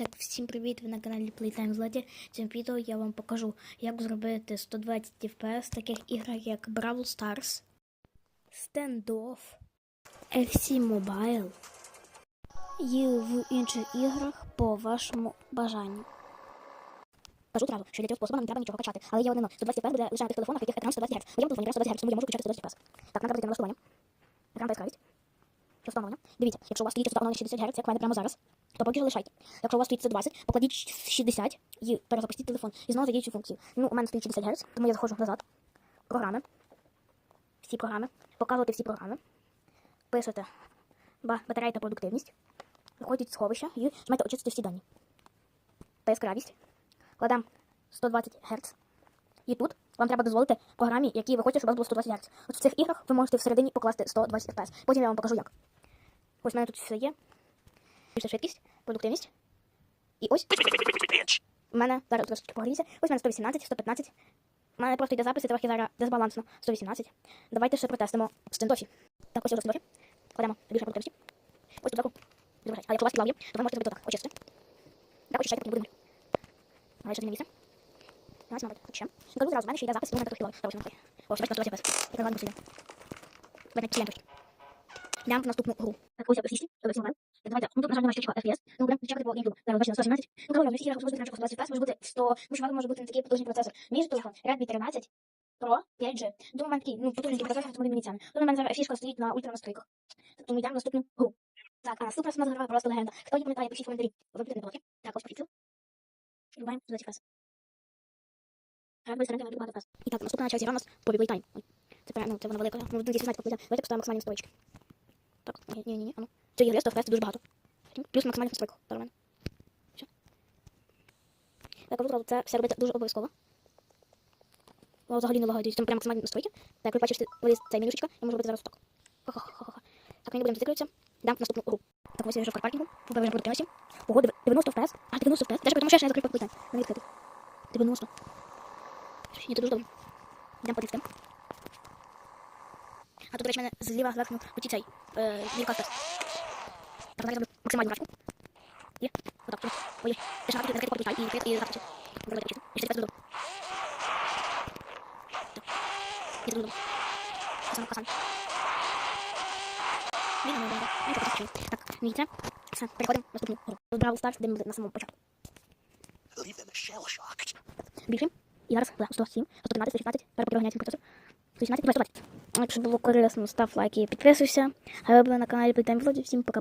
Так, всім привіт! Ви на каналі Playtime Златі. В цьому відео я вам покажу, як зробити 120 FPS в таких іграх, як Brawl Stars, Standoff, FC Mobile і в інших іграх по вашому бажанню. Кажу одразу, що для цього способу нам треба нічого качати, але є одно 120 FPS буде лише на тих телефонах, яких екран 120 Гц. Моєму телефоні екран 120 Гц, тому я можу включати 120 FPS. Так, нам треба зайти на налаштування. Екран та встановлення? Дивіться, якщо у вас стоїть частота 60 Гц, як в мене прямо зараз, то поки що лишайте. Якщо у вас стоїть 120, покладіть 60 і перезапустіть телефон. І знову зайдіть цю функцію. Ну, у мене стоїть 60 Гц, тому я заходжу назад. Програми. Всі програми. Показувати всі програми. Пишете ба- батарея та продуктивність. Виходить в сховище і жмете очистити всі дані. Та яскравість. Кладемо 120 Гц. І тут вам треба дозволити програмі, які ви хочете, щоб у вас було 120 Гц. От в цих іграх ви можете всередині покласти 120 FPS. Потім я вам покажу як. Ось в мене тут все є. Більша швидкість, продуктивність. І ось у мене зараз трошки погріється. Ось у мене 118, 115. У мене просто йде запис і трохи зараз дисбалансно. 118. Давайте ще протестимо в стендофі. Так, ось стендофі. Кладемо більше продуктивності. Ось тут. Відображається. А якщо у вас підлав то ви можете зробити так. Очистити. Так, очищайте, потім будемо. Але ще не місце. Давайте, мабуть, ще. Кажу зразу, в мене ще йде запис, і у мене трохи підлав. Давай, що О, ще бачите, 120 FPS. Я ладно посидимо. Давайте член трошки. Йдемо в наступну гру. Так, ось я присісти, щоб всі мали. Давайте, ну тут, на жаль, немає щиточка FPS. Ну, будемо чекати по GameCube. Зараз бачите, 117. Ну, коротко, в всіх іграх може бути на 120 FPS, може бути 100, може, може бути такий потужний процесор. Мій же Redmi 13 Pro 5G. Думаю, у мене такий, ну, потужний процесор, тому він. Тут у мене зараз фішка стоїть на ультра настройках. Тому йдемо в наступну гру. Так, а наступна нас гра просто легенда. Хто її пам'ятає, пишіть в коментарі. Робити не блоки. Так, ось. І вбиваємо 120 FPS. І так, наступна на черзі у нас по Playtime. Це прям, ну, це вона велика. Ну, десь знаєте, як Давайте поставимо максимальні настройки. Так, ні, ні, ні, а ну. Це 100 FPS це дуже багато. Плюс. Зараз у мене. Все. Я кажу одразу, це все робити дуже обов'язково. Ну, взагалі не лагаю, там прям максимальні настройки. Так, ви бачите, виліз цей менюшечка, я можу робити зараз так. Ха-ха-ха-ха. Так, ми не будемо зациклюватися. Йдемо в наступну гру. Так, ось я вже в карпаркінгу. Побавимо продуктивності. Ого, 90 FPS. А, 90 FPS. Даже тому що я ще не закрив пакет. Не відкритий. 90. Ні, це дуже добре. Йдемо по дрифтам. А тут, до речі, мене зліва зверху оті цей, е, FPS. Так, зараз роблю максимальну графіку. І отак. тут. Ой, я ще графіки закрити поки і відкрити, і захочу. Давайте почистити. І ще тепер зроблю. Так. Я. Саме касан. Ні, не, не, не. Ну, що, почистити. Так, дивіться. Все, переходимо в наступну гру. Тут Brawl Stars, де ми на самому початку. Більше. І зараз 107, 113, 116, тепер поки виганяється процесор. 118, 120. Якщо було корисно, став лайк і підписуйся. А ви були на каналі Playtime Vlog. Всім пока-пока.